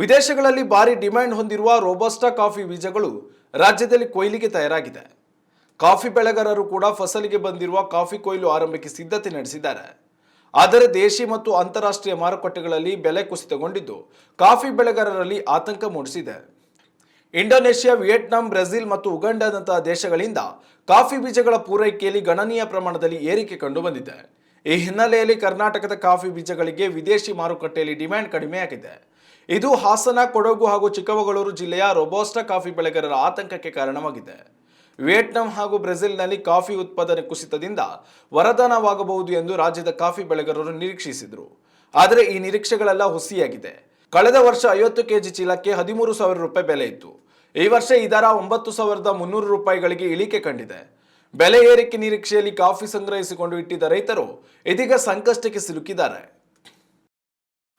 ವಿದೇಶಗಳಲ್ಲಿ ಭಾರಿ ಡಿಮ್ಯಾಂಡ್ ಹೊಂದಿರುವ ರೋಬಸ್ಟಾ ಕಾಫಿ ಬೀಜಗಳು ರಾಜ್ಯದಲ್ಲಿ ಕೊಯ್ಲಿಗೆ ತಯಾರಾಗಿದೆ. ಕಾಫಿ ಬೆಳೆಗಾರರು ಕೂಡ ಫಸಲಿಗೆ ಬಂದಿರುವ ಕಾಫಿ ಕೊಯ್ಲು ಆರಂಭಕ್ಕೆ ಸಿದ್ಧತೆ ನಡೆಸಿದ್ದಾರೆ. ಆದರೆ ದೇಶಿ ಮತ್ತು ಅಂತಾರಾಷ್ಟ್ರೀಯ ಮಾರುಕಟ್ಟೆಗಳಲ್ಲಿ ಬೆಲೆ ಕುಸಿತಗೊಂಡಿದ್ದು ಕಾಫಿ ಬೆಳೆಗಾರರಲ್ಲಿ ಆತಂಕ ಮೂಡಿಸಿದೆ. ಇಂಡೋನೇಷ್ಯಾ, ವಿಯೆಟ್ನಾಂ, ಬ್ರೆಜಿಲ್ ಮತ್ತು ಉಗಂಡಾದಂತಹ ದೇಶಗಳಿಂದ ಕಾಫಿ ಬೀಜಗಳ ಪೂರೈಕೆಯಲ್ಲಿ ಗಣನೀಯ ಪ್ರಮಾಣದಲ್ಲಿ ಏರಿಕೆ ಕಂಡು ಬಂದಿದೆ ಈ ಹಿನ್ನೆಲೆಯಲ್ಲಿ ಕರ್ನಾಟಕದ ಕಾಫಿ ಬೀಜಗಳಿಗೆ ವಿದೇಶಿ ಮಾರುಕಟ್ಟೆಯಲ್ಲಿ ಡಿಮ್ಯಾಂಡ್ ಕಡಿಮೆಯಾಗಿದೆ. ಇದು ಹಾಸನ, ಕೊಡಗು ಹಾಗೂ ಚಿಕ್ಕಮಗಳೂರು ಜಿಲ್ಲೆಯ ರೊಬೋಸ್ಟಾ ಕಾಫಿ ಬೆಳೆಗಾರರ ಆತಂಕಕ್ಕೆ ಕಾರಣವಾಗಿದೆ. ವಿಯೆಟ್ನಾಂ ಹಾಗೂ ಬ್ರೆಜಿಲ್ನಲ್ಲಿ ಕಾಫಿ ಉತ್ಪಾದನೆ ಕುಸಿತದಿಂದ ವರದಾನವಾಗಬಹುದು ಎಂದು ರಾಜ್ಯದ ಕಾಫಿ ಬೆಳೆಗಾರರು ನಿರೀಕ್ಷಿಸಿದರು. ಆದರೆ ಈ ನಿರೀಕ್ಷೆಗಳೆಲ್ಲ ಹುಸಿಯಾಗಿದೆ. ಕಳೆದ ವರ್ಷ ಐವತ್ತು ಕೆಜಿ ಚೀಲಕ್ಕೆ ಹದಿಮೂರು ಸಾವಿರ ರೂಪಾಯಿ ಬೆಲೆ ಇತ್ತು. ಈ ವರ್ಷ ಇದರ ದರ ಒಂಬತ್ತು ಸಾವಿರದ ಮುನ್ನೂರು ರೂಪಾಯಿಗಳಿಗೆ ಇಳಿಕೆ ಕಂಡಿದೆ. ಬೆಲೆ ಏರಿಕೆ ನಿರೀಕ್ಷೆಯಲ್ಲಿ ಕಾಫಿ ಸಂಗ್ರಹಿಸಿಕೊಂಡು ಇಟ್ಟಿದ್ದ ರೈತರು ಇದೀಗ ಸಂಕಷ್ಟಕ್ಕೆ ಸಿಲುಕಿದ್ದಾರೆ.